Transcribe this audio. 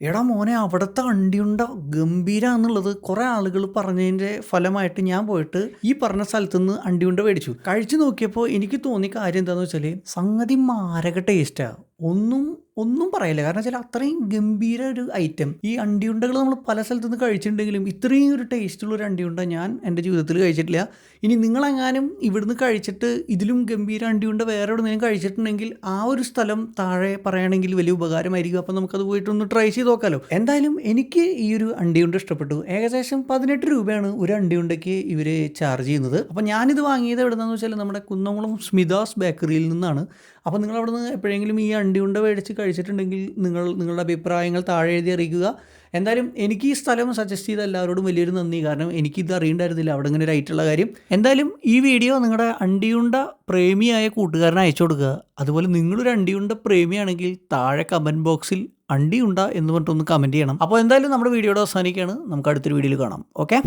എടാ മോനെ അവിടുത്തെ വണ്ടിയുണ്ട ഗംഭീര എന്നുള്ളത് കുറെ ആളുകൾ പറഞ്ഞതിന്റെ ഫലമായിട്ട് ഞാൻ പോയിട്ട് ഈ പറഞ്ഞ സ്ഥലത്ത് നിന്ന് അണ്ടിയുണ്ട മേടിച്ചു. കഴിച്ചു നോക്കിയപ്പോൾ എനിക്ക് തോന്നിയ കാര്യം എന്താണെന്ന് വെച്ചാൽ സംഗതി മാരക ടേസ്റ്റാണ് ഒന്നും ഒന്നും പറയില്ല. കാരണം വെച്ചാൽ അത്രയും ഗംഭീര ഒരു ഐറ്റം ഈ അണ്ടിയുണ്ടകൾ നമ്മൾ പല സ്ഥലത്തു നിന്ന് കഴിച്ചിട്ടുണ്ടെങ്കിലും ഇത്രയും ഒരു ടേസ്റ്റുള്ള ഒരു അണ്ടിയുണ്ട ഞാൻ എന്റെ ജീവിതത്തിൽ കഴിച്ചിട്ടില്ല. ഇനി നിങ്ങളെങ്ങാനും ഇവിടുന്ന് കഴിച്ചിട്ട് ഇതിലും ഗംഭീര അണ്ടിയുണ്ട വേറെ എവിടെയെങ്കിലും കഴിച്ചിട്ടുണ്ടെങ്കിൽ ആ ഒരു സ്ഥലം താഴെ പറയുകയാണെങ്കിൽ വലിയ ഉപകാരമായിരിക്കും. അപ്പം നമുക്കത് പോയിട്ടൊന്ന് ട്രൈ ചെയ്ത് നോക്കാമല്ലോ എന്തായാലും എനിക്ക് ഈ ഒരു അണ്ടിയുണ്ട ഇഷ്ടപ്പെട്ടു. ഏകദേശം പതിനെട്ട് രൂപയാണ് ഒരു അണ്ടിയുണ്ടയ്ക്ക് ഇവർ ചാർജ് ചെയ്യുന്നത്. അപ്പം ഞാനിത് വാങ്ങിയത് എവിടെ നിന്നെന്ന് വെച്ചാൽ നമ്മുടെ കുന്നംകുളം സ്മിതാസ് ബേക്കറിയിൽ നിന്നാണ്. അപ്പോൾ നിങ്ങൾ എപ്പോഴെങ്കിലും ഈ അണ്ടിയുണ്ട മേടിച്ച് കഴിച്ചിട്ടുണ്ടെങ്കിൽ നിങ്ങൾ നിങ്ങളുടെ അഭിപ്രായങ്ങൾ താഴെ എഴുതി അറിയിക്കുക. എന്തായാലും എനിക്ക് ഈ സ്ഥലം സജസ്റ്റ് ചെയ്ത എല്ലാവരോടും വലിയൊരു നന്ദി. കാരണം എനിക്കിത് അറിയണ്ടായിരുന്നില്ല. അവിടെ ഇങ്ങനെ ഒരു ഐറ്റുള്ള കാര്യം. എന്തായാലും ഈ വീഡിയോ നിങ്ങളുടെ അണ്ടിയുണ്ട പ്രേമിയായ കൂട്ടുകാരനെ അയച്ചു കൊടുക്കുക. അതുപോലെ നിങ്ങളൊരു അണ്ടിയുണ്ട പ്രേമിയാണെങ്കിൽ താഴെ കമന്റ് ബോക്സിൽ അണ്ടിയുണ്ട എന്ന് പറഞ്ഞിട്ടൊന്ന് കമന്റ് ചെയ്യണം. അപ്പോൾ എന്തായാലും നമ്മുടെ വീഡിയോയുടെ അവസാനിക്കുകയാണ്. നമുക്ക് അടുത്തൊരു വീഡിയോയിൽ കാണാം. ഓക്കെ